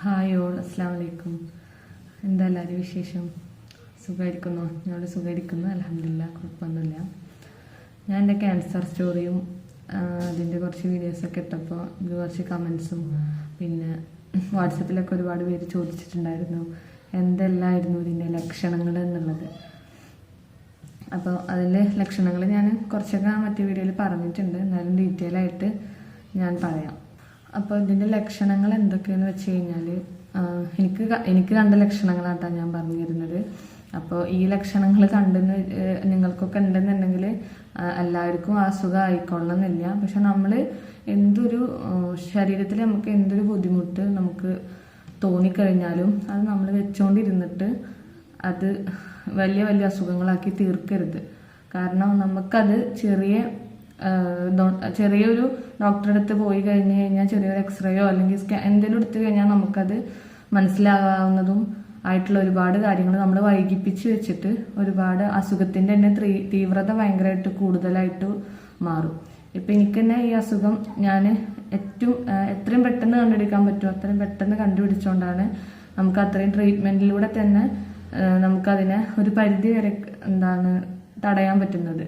Hi all അസ്സാം വലൈക്കും എന്താ എല്ലാവരും വിശേഷം? സുഖമായിരിക്കുന്നു ഞങ്ങൾ സുഖമായിരിക്കുന്നു അലഹമില്ല കുഴപ്പമൊന്നുമില്ല. ഞാൻ എന്റെ ക്യാൻസർ സ്റ്റോറിയും അതിന്റെ കുറച്ച് വീഡിയോസൊക്കെ ഇട്ടപ്പോൾ എനിക്ക് കുറച്ച് കമൻസും പിന്നെ വാട്സപ്പിലൊക്കെ ഒരുപാട് പേര് ചോദിച്ചിട്ടുണ്ടായിരുന്നു എന്തെല്ലായിരുന്നു ഇതിന്റെ ലക്ഷണങ്ങൾ എന്നുള്ളത്. അപ്പോൾ അതിന്റെ ലക്ഷണങ്ങൾ ഞാൻ കുറച്ചൊക്കെ മറ്റു വീഡിയോയിൽ പറഞ്ഞിട്ടുണ്ട്. എന്നാലും ഡീറ്റെയിൽ ആയിട്ട് ഞാൻ പറയാം. അപ്പോൾ ഇതിന്റെ ലക്ഷണങ്ങൾ എന്തൊക്കെയെന്ന് വെച്ച് കഴിഞ്ഞാൽ എനിക്ക് എനിക്ക് കണ്ട ലക്ഷണങ്ങളാട്ടാണ് ഞാൻ പറഞ്ഞു തരുന്നത് അപ്പോൾ ഈ ലക്ഷണങ്ങൾ കണ്ടെന്ന് നിങ്ങൾക്കൊക്കെ ഉണ്ടെന്നുണ്ടെങ്കിൽ എല്ലാവർക്കും അസുഖം ആയിക്കൊള്ളണമെന്നില്ല പക്ഷെ നമ്മൾ എന്തൊരു ശരീരത്തിൽ നമുക്ക് എന്തൊരു ബുദ്ധിമുട്ട് നമുക്ക് തോന്നിക്കഴിഞ്ഞാലും അത് നമ്മൾ വെച്ചുകൊണ്ടിരുന്നിട്ട് അത് വലിയ വലിയ അസുഖങ്ങളാക്കി തീർക്കരുത്. കാരണം നമുക്കത് ചെറിയ ചെറിയൊരു ഡോക്ടറെ അടുത്ത് പോയി കഴിഞ്ഞ് കഴിഞ്ഞാൽ ചെറിയൊരു എക്സ്റേയോ അല്ലെങ്കിൽ സ്കാൻ എന്തെങ്കിലും എടുത്തു കഴിഞ്ഞാൽ നമുക്കത് മനസ്സിലാകാവുന്നതും ആയിട്ടുള്ള ഒരുപാട് കാര്യങ്ങൾ നമ്മൾ വൈകിപ്പിച്ച് വെച്ചിട്ട് ഒരുപാട് അസുഖത്തിന്റെ തന്നെ തീവ്രത ഭയങ്കരമായിട്ട് കൂടുതലായിട്ട് മാറും. ഇപ്പം എനിക്ക് തന്നെ ഈ അസുഖം ഞാൻ ഏറ്റവും എത്രയും പെട്ടെന്ന് കണ്ടുപിടിക്കാൻ പറ്റുമോ അത്രയും പെട്ടെന്ന് കണ്ടുപിടിച്ചുകൊണ്ടാണ് നമുക്ക് അത്രയും ട്രീറ്റ്മെന്റിലൂടെ തന്നെ നമുക്കതിനെ ഒരു പരിധി വരെ എന്താണ് തടയാൻ പറ്റുന്നത്.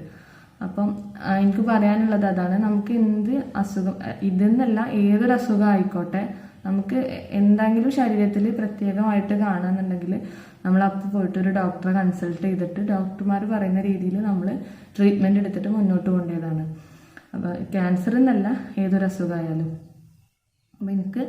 അപ്പം എനിക്ക് പറയാനുള്ളത് അതാണ്. നമുക്ക് എന്ത് അസുഖം ഇതെന്നല്ല ഏതൊരു അസുഖം ആയിക്കോട്ടെ നമുക്ക് എന്തെങ്കിലും ശരീരത്തിൽ പ്രത്യേകമായിട്ട് കാണാന്നുണ്ടെങ്കിൽ നമ്മൾ അപ്പോൾ പോയിട്ട് ഒരു ഡോക്ടറെ കൺസൾട്ട് ചെയ്തിട്ട് ഡോക്ടർമാർ പറയുന്ന രീതിയിൽ നമ്മൾ ട്രീറ്റ്മെന്റ് എടുത്തിട്ട് മുന്നോട്ട് കൊണ്ടുപോയതാണ് അപ്പോൾ ക്യാൻസർ എന്നല്ല ഏതൊരു അസുഖമായാലും അപ്പം എനിക്ക്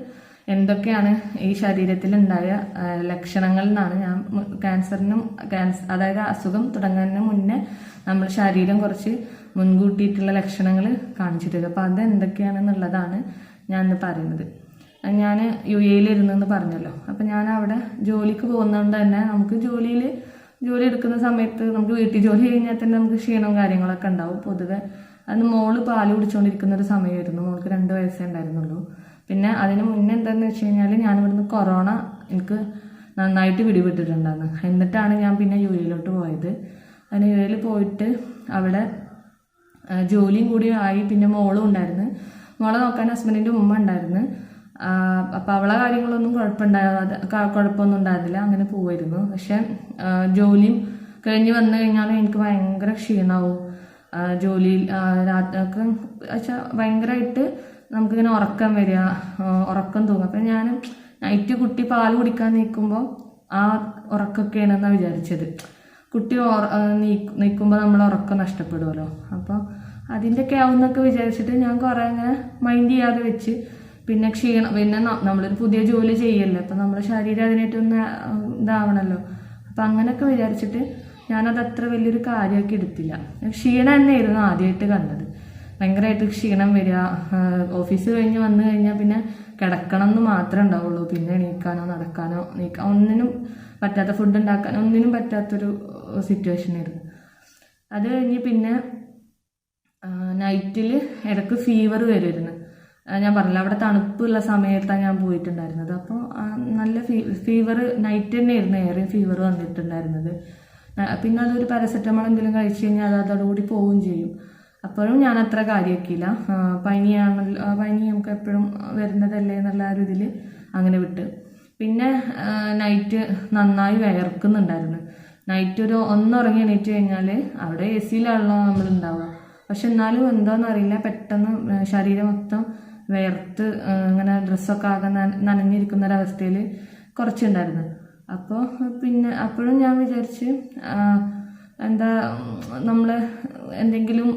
എന്തൊക്കെയാണ് ഈ ശരീരത്തിലുണ്ടായ ഉണ്ടായ ലക്ഷണങ്ങൾ എന്നാണ് ഞാൻ ക്യാൻസറിനും ക്യാൻസർ അതായത് അസുഖം തുടങ്ങുന്നതിന് മുന്നേ നമ്മൾ ശരീരം കുറച്ച് മുൻകൂട്ടിയിട്ടുള്ള ലക്ഷണങ്ങൾ കാണിച്ചു അപ്പോൾ അത് എന്തൊക്കെയാണെന്നുള്ളതാണ് ഞാൻ ഇന്ന് പറയുന്നത്. ഞാൻ യു എയിൽ ഇരുന്നെന്ന് പറഞ്ഞല്ലോ. അപ്പം ഞാൻ അവിടെ ജോലിക്ക് പോകുന്നതുകൊണ്ട് തന്നെ നമുക്ക് ജോലിയിൽ ജോലി എടുക്കുന്ന സമയത്ത് നമുക്ക് വീട്ടിൽ ജോലി കഴിഞ്ഞാൽ തന്നെ നമുക്ക് ക്ഷീണവും കാര്യങ്ങളൊക്കെ ഉണ്ടാവും. പൊതുവെ അന്ന് മോൾ പാൽ കുടിച്ചുകൊണ്ടിരിക്കുന്ന ഒരു സമയമായിരുന്നു. മോൾക്ക് രണ്ട് വയസ്സേ ഉണ്ടായിരുന്നുള്ളൂ. പിന്നെ അതിന് മുന്നേ എന്താണെന്ന് വെച്ച് കഴിഞ്ഞാൽ ഞാൻ ഇവിടുന്ന് കൊറോണ എനിക്ക് നന്നായിട്ട് പിടിപെട്ടിട്ടുണ്ടായിരുന്നു. എന്നിട്ടാണ് ഞാൻ പിന്നെ യു എയിലോട്ട് പോയത്. അതിന് യു എയിൽ പോയിട്ട് അവിടെ ജോലിയും കൂടി ആയി പിന്നെ മോളും ഉണ്ടായിരുന്നു. മോളെ നോക്കാൻ ഹസ്ബൻഡിന്റെ ഉമ്മ ഉണ്ടായിരുന്നു. അപ്പോൾ അവളെ കാര്യങ്ങളൊന്നും കുഴപ്പമുണ്ടാകാതെ കുഴപ്പമൊന്നും ഉണ്ടായിരുന്നില്ല. അങ്ങനെ പോവായിരുന്നു. പക്ഷെ ജോലിയും കഴിഞ്ഞ് വന്നു കഴിഞ്ഞാൽ എനിക്ക് ഭയങ്കര ക്ഷീണമാവും ജോലിയിൽ രാത്രി ഭയങ്കരമായിട്ട് നമുക്കിങ്ങനെ ഉറക്കം വരിക ഉറക്കം തോന്നും. അപ്പം ഞാൻ നൈറ്റ് കുട്ടി പാൽ കുടിക്കാൻ നിൽക്കുമ്പോൾ ആ ഉറക്കമൊക്കെയാണെന്നാണ് വിചാരിച്ചത്. കുട്ടി നിൽക്കുമ്പോൾ നമ്മൾ ഉറക്കം നഷ്ടപ്പെടുമല്ലോ അപ്പോൾ അതിന്റെയൊക്കെ ആവുന്നൊക്കെ വിചാരിച്ചിട്ട് ഞാൻ കുറേ അങ്ങനെ മൈൻഡ് ചെയ്യാതെ വെച്ച് പിന്നെ ക്ഷീണം പിന്നെ നമ്മളൊരു പുതിയ ജോലി ചെയ്യല്ലോ അപ്പം നമ്മുടെ ശരീരം അതിനായിട്ടൊന്ന് ഇതാവണമല്ലോ അപ്പം അങ്ങനെയൊക്കെ വിചാരിച്ചിട്ട് ഞാനത് അത്ര വലിയൊരു കാര്യമാക്കി എടുത്തില്ല. ക്ഷീണം തന്നെയായിരുന്നു ആദ്യമായിട്ട് കണ്ടത്. ഭയങ്കരമായിട്ട് ക്ഷീണം വരിക. ഓഫീസ് കഴിഞ്ഞ് വന്നു കഴിഞ്ഞാൽ പിന്നെ കിടക്കണം എന്ന് മാത്രമേ ഉണ്ടാവുള്ളൂ. പിന്നെ എണീക്കാനോ നടക്കാനോ നീക്കാൻ ഒന്നിനും പറ്റാത്ത ഫുഡ് ഉണ്ടാക്കാനോ ഒന്നിനും പറ്റാത്തൊരു സിറ്റുവേഷൻ ആയിരുന്നു. അത് കഴിഞ്ഞ് പിന്നെ നൈറ്റിൽ ഇടയ്ക്ക് ഫീവർ വരുമായിരുന്നു ഞാൻ പറഞ്ഞില്ല അവിടെ തണുപ്പുള്ള സമയത്താണ് ഞാൻ പോയിട്ടുണ്ടായിരുന്നത്. അപ്പോൾ നല്ല ഫീ ഫീവർ നൈറ്റ് തന്നെയായിരുന്നു ഏറെ ഫീവർ വന്നിട്ടുണ്ടായിരുന്നത്. പിന്നെ അതൊരു പാരസെറ്റമോൾ എന്തെങ്കിലും കഴിച്ചു കഴിഞ്ഞാൽ അത് അതോടുകൂടി പോവുകയും ചെയ്യും. അപ്പോഴും ഞാൻ അത്ര കാര്യമാക്കിയില്ല പനിയാണല്ലോ പനി നമുക്ക് എപ്പോഴും വരുന്നതല്ലേ എന്നുള്ള ആ ഒരു ഇതിൽ അങ്ങനെ വിട്ട്. പിന്നെ നൈറ്റ് നന്നായി വിയർക്കുന്നുണ്ടായിരുന്നു. നൈറ്റ് ഒരു ഒന്നുറങ്ങി എണീറ്റ് കഴിഞ്ഞാൽ അവിടെ എ സിയിലാണല്ലോ നമ്മൾ ഉണ്ടാവുക പക്ഷെ എന്നാലും എന്താണെന്ന് അറിയില്ല. പെട്ടെന്ന് ശരീരം മൊത്തം വിയർത്ത് അങ്ങനെ ഡ്രസ്സൊക്കെ ആകെ നനഞ്ഞിരിക്കുന്നൊരവസ്ഥയിൽ കുറച്ചുണ്ടായിരുന്നു. അപ്പോൾ പിന്നെ അപ്പോഴും ഞാൻ വിചാരിച്ച് എന്താ നമ്മൾ എന്തെങ്കിലും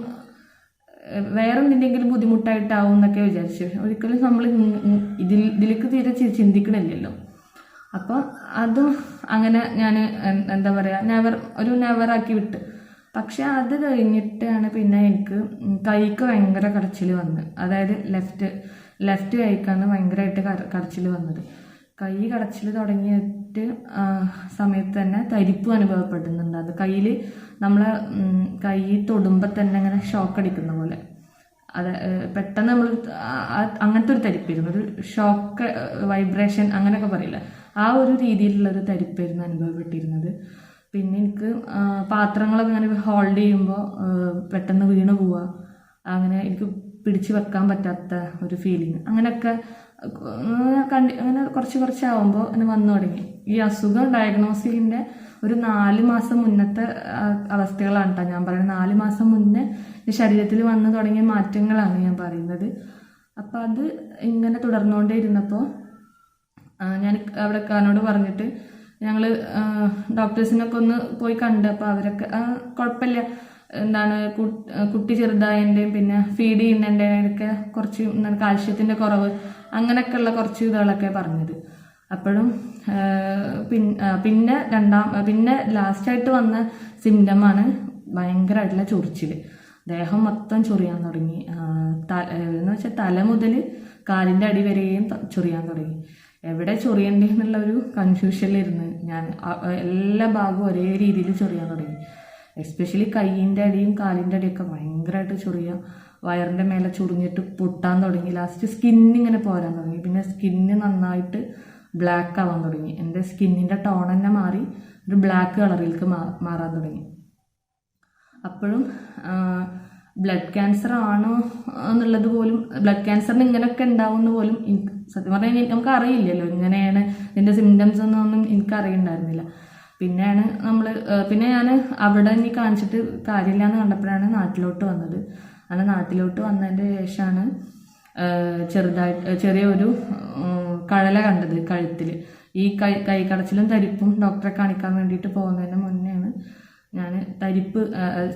വേറെ എന്തിന്റെങ്കിലും ബുദ്ധിമുട്ടായിട്ടാവും എന്നൊക്കെ വിചാരിച്ചു. ഒരിക്കലും നമ്മൾ ഇതിൽ ഇതിലേക്ക് തീരെ ചിന്തിക്കണില്ലല്ലോ. അപ്പോൾ അതും അങ്ങനെ ഞാൻ എന്താ പറയുക നെവർ ഒരു നെവറാക്കി വിട്ട്. പക്ഷെ അത് കഴിഞ്ഞിട്ടാണ് പിന്നെ എനിക്ക് കൈക്ക് ഭയങ്കര കടച്ചിൽ വന്നത് അതായത് ലെഫ്റ്റ് ലെഫ്റ്റ് കൈക്കാണ് ഭയങ്കരമായിട്ട് കടച്ചിൽ വന്നത്. കൈ കടച്ചിൽ തുടങ്ങിയിട്ട് സമയത്ത് തന്നെ തരിപ്പ് അനുഭവപ്പെടുന്നുണ്ട്. അത് കയ്യിൽ നമ്മൾ കൈ തൊടുമ്പോൾ തന്നെ അങ്ങനെ ഷോക്ക് അടിക്കുന്ന പോലെ. അത് പെട്ടെന്ന് നമ്മൾ അങ്ങനത്തെ ഒരു തരിപ്പായിരുന്നു. ഒരു ഷോക്ക് വൈബ്രേഷൻ അങ്ങനെയൊക്കെ പറയില്ല? ആ ഒരു രീതിയിലുള്ളൊരു തരിപ്പായിരുന്നു അനുഭവപ്പെട്ടിരുന്നത്. പിന്നെ എനിക്ക് പാത്രങ്ങളൊക്കെ ഇങ്ങനെ ഹോൾഡ് ചെയ്യുമ്പോൾ പെട്ടെന്ന് വീണ് പോവുക അങ്ങനെ എനിക്ക് പിടിച്ചു വെക്കാൻ പറ്റാത്ത ഒരു ഫീലിംഗ് അങ്ങനെയൊക്കെ അങ്ങനെ കണ്ടി അങ്ങനെ കുറച്ച് കുറച്ചാവുമ്പോൾ അങ്ങനെ വന്നു തുടങ്ങി. ഈ അസുഖം ഡയഗ്നോസിന്റെ ഒരു നാല് മാസം മുന്നത്തെ അവസ്ഥകളാണ് കേട്ടോ ഞാൻ പറയുന്നത്. നാല് മാസം മുന്നേ ശരീരത്തിൽ വന്നു തുടങ്ങിയ മാറ്റങ്ങളാണ് ഞാൻ പറയുന്നത്. അപ്പം അത് ഇങ്ങനെ തുടർന്നുകൊണ്ടേ ഇരുന്നപ്പോൾ ഞാൻ അവിടെ കാനോട് പറഞ്ഞിട്ട് ഞങ്ങൾ ഡോക്ടേഴ്സിനൊക്കെ ഒന്ന് പോയി കണ്ട് അപ്പോൾ അവരൊക്കെ കുഴപ്പമില്ല. എന്താണ് കുട്ടി ചെറുതായതിന്റെയും പിന്നെ ഫീഡ് ചെയ്യുന്നതിന്റെയൊക്കെ കുറച്ച് എന്താണ് കാൽഷ്യത്തിന്റെ കുറവ് അങ്ങനെയൊക്കെയുള്ള കുറച്ച് ഇതുകളൊക്കെ പറഞ്ഞത്. അപ്പോഴും പിന്നെ രണ്ടാം പിന്നെ ലാസ്റ്റായിട്ട് വന്ന സിംറ്റമാണ് ഭയങ്കരമായിട്ടുള്ള ചൊറിച്ചിൽ ദേഹം മൊത്തം ചൊറിയാൻ തുടങ്ങി. ആ, ത- എന്ന് വെച്ചാൽ തല മുതൽ കാലിന്റെ അടി വരെയും ചൊറിയാൻ തുടങ്ങി. എവിടെ ചൊറിയണ്ടേ എന്നുള്ള ഒരു കൺഫ്യൂഷനിലിരുന്ന് ഞാൻ എല്ലാ ഭാഗവും ഒരേ രീതിയിൽ ചൊറിയാൻ തുടങ്ങി. എസ്പെഷ്യലി കൈയിന്റെ അടിയും കാലിന്റെ അടിയൊക്കെ ഭയങ്കരമായിട്ട് ചൊറിയ. വയറിന്റെ മേലെ ചൊറിഞ്ഞിട്ട് പൊട്ടാൻ തുടങ്ങി. ലാസ്റ്റ് സ്കിന്നിങ്ങനെ പോരാൻ തുടങ്ങി. പിന്നെ സ്കിന്ന് നന്നായിട്ട് ബ്ലാക്ക് ആവാൻ തുടങ്ങി. എന്റെ സ്കിന്നിന്റെ ടോൺ തന്നെ മാറി ഒരു ബ്ലാക്ക് കളറിലേക്ക് മാറാൻ തുടങ്ങി. അപ്പോഴും ബ്ലഡ് ക്യാൻസർ ആണോ എന്നുള്ളത് പോലും ബ്ലഡ് ക്യാൻസറിന് ഇങ്ങനെയൊക്കെ ഉണ്ടാവുമെന്ന് പോലും സത്യം പറഞ്ഞാൽ നമുക്ക് അറിയില്ലല്ലോ ഇങ്ങനെയാണ് ഇതിന്റെ സിംറ്റംസ് എന്നൊന്നും എനിക്ക് അറിയണ്ടായിരുന്നില്ല പിന്നെയാണ് നമ്മൾ പിന്നെ ഞാൻ അവിടെ ഇനി കാണിച്ചിട്ട് കാര്യമില്ല എന്ന് കണ്ടപ്പോഴാണ് നാട്ടിലോട്ട് വന്നത്. അങ്ങനെ നാട്ടിലോട്ട് വന്നതിന്റെ ശേഷമാണ് ചെറുതായിട്ട് ചെറിയൊരു കഴല കണ്ടത് കഴുത്തിൽ. ഈ കൈ കൈ കടച്ചിലും തരിപ്പും ഡോക്ടറെ കാണിക്കാൻ വേണ്ടിയിട്ട് പോകുന്നതിന് മുന്നെയാണ് ഞാൻ തരിപ്പ്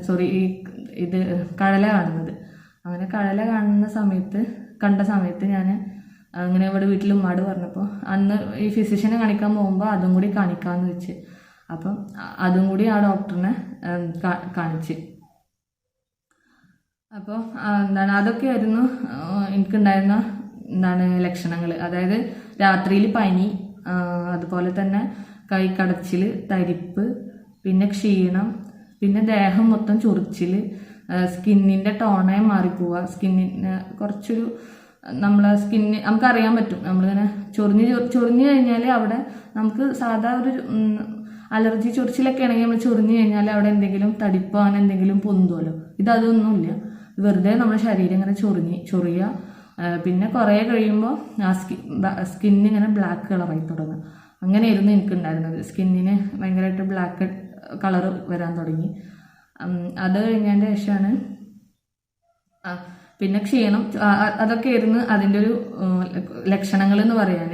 സോറി ഈ ഇത് കഴല കാണുന്നത്. അങ്ങനെ കഴല കാണുന്ന സമയത്ത് കണ്ട സമയത്ത് ഞാൻ അങ്ങനെ ഇവിടെ വീട്ടിൽ ഉമ്മാട് പറഞ്ഞപ്പോൾ അന്ന് ഈ ഫിസിഷ്യനെ കാണിക്കാൻ പോകുമ്പോൾ അതും കൂടി കാണിക്കാമെന്ന് വെച്ച്. അപ്പം അതും കൂടി ആ ഡോക്ടറിനെ കാണിച്ച്. അപ്പോൾ എന്താണ് അതൊക്കെയായിരുന്നു എനിക്കുണ്ടായിരുന്ന എന്താണ് ലക്ഷണങ്ങൾ അതായത് രാത്രിയിൽ പനി അതുപോലെ തന്നെ കൈ കടച്ചിൽ തരിപ്പ് പിന്നെ ക്ഷീണം പിന്നെ ദേഹം മൊത്തം ചൊറിച്ചിൽ സ്കിന്നിന്റെ ടോണേ മാറിപ്പോവുക സ്കിന്നിന് കുറച്ചൊരു നമ്മളെ സ്കിന്ന് നമുക്കറിയാൻ പറ്റും. നമ്മളിങ്ങനെ ചൊറിഞ്ഞ് ചൊറിഞ്ഞ് കഴിഞ്ഞാൽ അവിടെ നമുക്ക് സാധാ ഒരു അലർജി ചൊറിച്ചിലൊക്കെ ആണെങ്കിൽ നമ്മൾ ചൊറിഞ്ഞു കഴിഞ്ഞാൽ അവിടെ എന്തെങ്കിലും തടിപ്പോ അങ്ങനെ എന്തെങ്കിലും പൊന്തുമല്ലോ ഇതൊന്നുമില്ല വെറുതെ നമ്മുടെ ശരീരം ഇങ്ങനെ ചൊറിഞ്ഞ് ചൊറിയുക. പിന്നെ കുറേ കഴിയുമ്പോൾ ആ സ്കിൻ സ്കിന്നിന് ഇങ്ങനെ ബ്ലാക്ക് കളറായി തുടങ്ങും അങ്ങനെയായിരുന്നു എനിക്കുണ്ടായിരുന്നത്. സ്കിന്നിന് ഭയങ്കരമായിട്ട് ബ്ലാക്ക് കളർ വരാൻ തുടങ്ങി. അത് കഴിഞ്ഞതിന്റെ ശേഷമാണ് പിന്നെ ക്ഷീണം അതൊക്കെ ആയിരുന്നു അതിന്റെ ഒരു ലക്ഷണങ്ങൾ എന്ന് പറയാൻ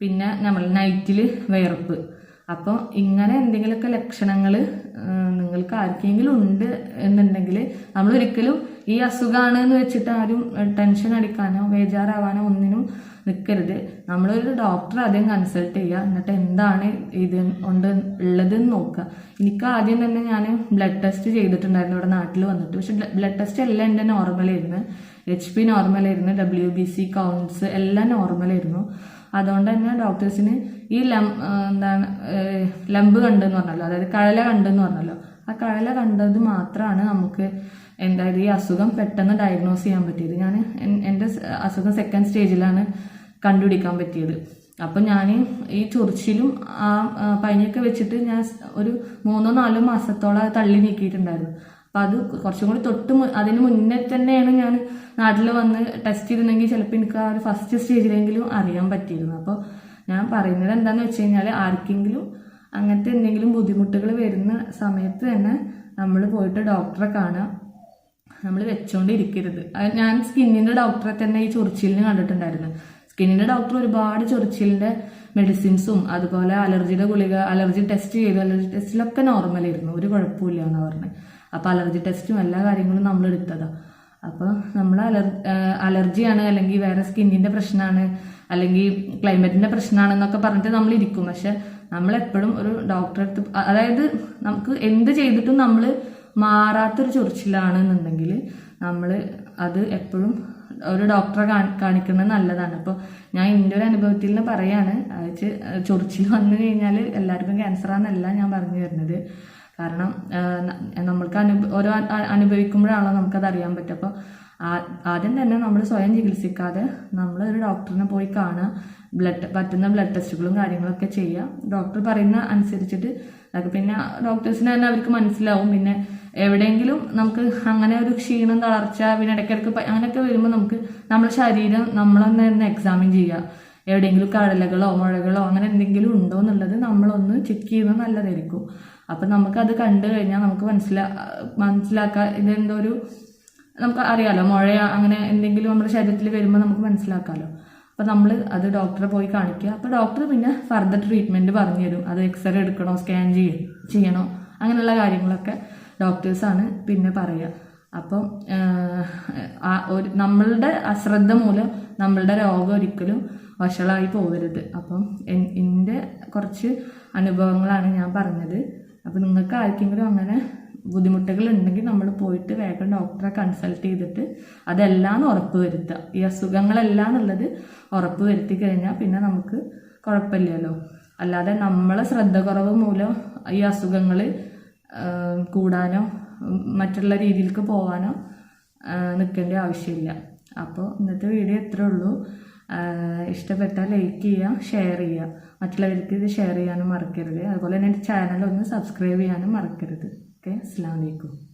പിന്നെ നമ്മൾ നൈറ്റിൽ വിയർപ്പ്. അപ്പോൾ ഇങ്ങനെ എന്തെങ്കിലുമൊക്കെ ലക്ഷണങ്ങൾ നിങ്ങൾക്ക് ആർക്കെങ്കിലും ഉണ്ട് എന്നുണ്ടെങ്കിൽ നമ്മൾ ഒരിക്കലും ഈ അസുഖമാണ് എന്ന് വെച്ചിട്ട് ആരും ടെൻഷൻ അടിക്കാനോ ബേജാറാവാനോ ഒന്നിനും നിൽക്കരുത് നമ്മളൊരു ഡോക്ടറെ ആദ്യം കൺസൾട്ട് ചെയ്യുക. എന്നിട്ട് എന്താണ് ഇത് കൊണ്ട് ഉള്ളതെന്ന് നോക്കുക. എനിക്ക് ആദ്യം തന്നെ ഞാൻ ബ്ലഡ് ടെസ്റ്റ് ചെയ്തിട്ടുണ്ടായിരുന്നു ഇവിടെ നാട്ടിൽ വന്നിട്ട്. പക്ഷെ ബ്ലഡ് ടെസ്റ്റ് എല്ലാം എന്റെ നോർമലായിരുന്നു എച്ച് പി നോർമലായിരുന്നു ഡബ്ല്യു ബി സി കൗണ്ട്സ് എല്ലാം നോർമലായിരുന്നു അതുകൊണ്ട് തന്നെ ഡോക്ടേഴ്സിന് ഈ ലം എന്താണ് ലംബ് കണ്ടെന്ന് പറഞ്ഞല്ലോ അതായത് കഴല കണ്ടെന്ന് പറഞ്ഞല്ലോ. ആ കഴല കണ്ടത് മാത്രമാണ് നമുക്ക് എന്തായത് ഈ അസുഖം പെട്ടെന്ന് ഡയഗ്നോസ് ചെയ്യാൻ പറ്റിയത്. ഞാൻ എന്റെ അസുഖം സെക്കൻഡ് സ്റ്റേജിലാണ് കണ്ടുപിടിക്കാൻ പറ്റിയത്. അപ്പം ഞാൻ ഈ ചൊറിച്ചിലും ആ പനിയൊക്കെ വെച്ചിട്ട് ഞാൻ ഒരു മൂന്നോ നാലോ മാസത്തോളം തള്ളി നീക്കിയിട്ടുണ്ടായിരുന്നു. അപ്പം അത് കുറച്ചും കൂടി തൊട്ട് അതിന് മുന്നേ തന്നെയാണ് ഞാൻ നാട്ടിൽ വന്ന് ടെസ്റ്റ് ചെയ്തിരുന്നെങ്കിൽ ചിലപ്പോൾ എനിക്ക് ആ ഒരു ഫസ്റ്റ് സ്റ്റേജിലെങ്കിലും അറിയാൻ പറ്റിയിരുന്നു. അപ്പോൾ ഞാൻ പറയുന്നത് എന്താണെന്ന് വെച്ച് കഴിഞ്ഞാൽ ആർക്കെങ്കിലും അങ്ങനത്തെ എന്തെങ്കിലും ബുദ്ധിമുട്ടുകൾ വരുന്ന സമയത്ത് തന്നെ നമ്മൾ പോയിട്ട് ഡോക്ടറെ കാണുക. നമ്മൾ വെച്ചുകൊണ്ടിരിക്കരുത് ഞാൻ സ്കിന്നിന്റെ ഡോക്ടറെ തന്നെ ഈ ചൊറിച്ചിലിന് കണ്ടിട്ടുണ്ടായിരുന്നു. സ്കിന്നിന്റെ ഡോക്ടർ ഒരുപാട് ചൊറിച്ചിലിന്റെ മെഡിസിൻസും അതുപോലെ അലർജിയുടെ ഗുളിക അലർജി ടെസ്റ്റ് ചെയ്തു. അലർജി ടെസ്റ്റിലൊക്കെ നോർമലായിരുന്നു ഒരു കുഴപ്പമില്ല എന്ന് പറഞ്ഞത് അപ്പോൾ അലർജി ടെസ്റ്റും എല്ലാ കാര്യങ്ങളും നമ്മൾ എടുത്തതാ. അപ്പോൾ നമ്മൾ അലർ അലർജിയാണ് അല്ലെങ്കിൽ വേറെ സ്കിന്നിന്റെ പ്രശ്നമാണ് അല്ലെങ്കിൽ ക്ലൈമറ്റിന്റെ പ്രശ്നമാണെന്നൊക്കെ പറഞ്ഞിട്ട് നമ്മൾ ഇരിക്കും. പക്ഷെ നമ്മൾ എപ്പോഴും ഒരു ഡോക്ടറെ അടുത്ത് അതായത് നമുക്ക് എന്ത് ചെയ്തിട്ടും നമ്മൾ മാറാത്തൊരു ചൊറിച്ചിലാണെന്നുണ്ടെങ്കിൽ നമ്മൾ അത് എപ്പോഴും ഒരു ഡോക്ടറെ കാണിക്കുന്നത് നല്ലതാണ്. അപ്പോൾ ഞാൻ എന്റെ ഒരു അനുഭവത്തിൽ നിന്ന് പറയാണ്. ചൊറിച്ചിൽ വന്നു കഴിഞ്ഞാൽ എല്ലാവർക്കും ക്യാൻസറാന്നല്ല ഞാൻ പറഞ്ഞു വരുന്നത്. കാരണം നമ്മൾക്ക് അനുഭ ഓരോ അനുഭവിക്കുമ്പോഴാണല്ലോ നമുക്കത് അറിയാൻ പറ്റും അപ്പോൾ ആദ്യം തന്നെ നമ്മൾ സ്വയം ചികിത്സിക്കാതെ നമ്മൾ ഒരു ഡോക്ടറിനെ പോയി കാണുക. ബ്ലഡ് പറ്റുന്ന ബ്ലഡ് ടെസ്റ്റുകളും കാര്യങ്ങളൊക്കെ ചെയ്യുക. ഡോക്ടർ പറയുന്ന അനുസരിച്ചിട്ട് അതൊക്കെ പിന്നെ ഡോക്ടേഴ്സിന് തന്നെ അവർക്ക് മനസ്സിലാവും. പിന്നെ എവിടെയെങ്കിലും നമുക്ക് അങ്ങനെ ഒരു ക്ഷീണം തളർച്ച പിന്നെ ഇടയ്ക്കിടയ്ക്ക് അങ്ങനെയൊക്കെ വരുമ്പോൾ നമുക്ക് നമ്മുടെ ശരീരം നമ്മളൊന്ന് തന്നെ എക്സാമിൻ ചെയ്യുക. എവിടെയെങ്കിലും കടലകളോ മുഴകളോ അങ്ങനെ എന്തെങ്കിലും ഉണ്ടോ എന്നുള്ളത് നമ്മളൊന്ന് ചെക്ക് ചെയ്യുന്നത് നല്ലതായിരിക്കും. അപ്പം നമുക്കത് കണ്ടു കഴിഞ്ഞാൽ നമുക്ക് മനസ്സിലാ മനസ്സിലാക്കാൻ ഇതെന്തോ ഒരു നമുക്ക് അറിയാലോ മുഴ അങ്ങനെ എന്തെങ്കിലും നമ്മുടെ ശരീരത്തിൽ വരുമ്പോൾ നമുക്ക് മനസ്സിലാക്കാമല്ലോ അപ്പോൾ നമ്മൾ അത് ഡോക്ടറെ പോയി കാണിക്കുക അപ്പോൾ ഡോക്ടർ പിന്നെ ഫർദർ ട്രീറ്റ്മെന്റ് പറഞ്ഞു തരും. അത് എക്സ്റേ എടുക്കണോ സ്കാൻ ചെയ്യ ചെയ്യണോ അങ്ങനെയുള്ള കാര്യങ്ങളൊക്കെ ഡോക്ടേഴ്സാണ് പിന്നെ പറയുക അപ്പം ഒരു നമ്മളുടെ അശ്രദ്ധ മൂലം നമ്മളുടെ രോഗം ഒരിക്കലും വഷളായി പോകരുത്. അപ്പം എൻ- എന്റെ കുറച്ച് അനുഭവങ്ങളാണ് ഞാൻ പറഞ്ഞത്. അപ്പം നിങ്ങൾക്ക് ആർക്കെങ്കിലും അങ്ങനെ ബുദ്ധിമുട്ടുകൾ ഉണ്ടെങ്കിൽ നമ്മൾ പോയിട്ട് വേഗം ഡോക്ടറെ കൺസൾട്ട് ചെയ്തിട്ട് അതെല്ലാം ഉറപ്പ് വരുത്തുക ഈ അസുഖങ്ങളെല്ലാം എന്നുള്ളത് ഉറപ്പ് വരുത്തി കഴിഞ്ഞാൽ പിന്നെ നമുക്ക് കുഴപ്പമില്ലല്ലോ. അല്ലാതെ നമ്മളെ ശ്രദ്ധ കുറവ് മൂലം ഈ അസുഖങ്ങൾ കൂടാനോ മറ്റുള്ള രീതിയിലേക്ക് പോകാനോ നിൽക്കേണ്ട ആവശ്യമില്ല. അപ്പോൾ ഇന്നത്തെ വീഡിയോ ഇത്രേ ഉള്ളൂ. ഇഷ്ടപ്പെട്ടാൽ ലൈക്ക് ചെയ്യുക ഷെയർ ചെയ്യുക. മറ്റുള്ളവർക്ക് ഇത് ഷെയർ ചെയ്യാനും മറക്കരുത്. അതുപോലെ തന്നെ എന്റെ ചാനൽ ഒന്ന് സബ്സ്ക്രൈബ് ചെയ്യാനും മറക്കരുത്. ഓക്കെ അസ്സാം വലൈക്കും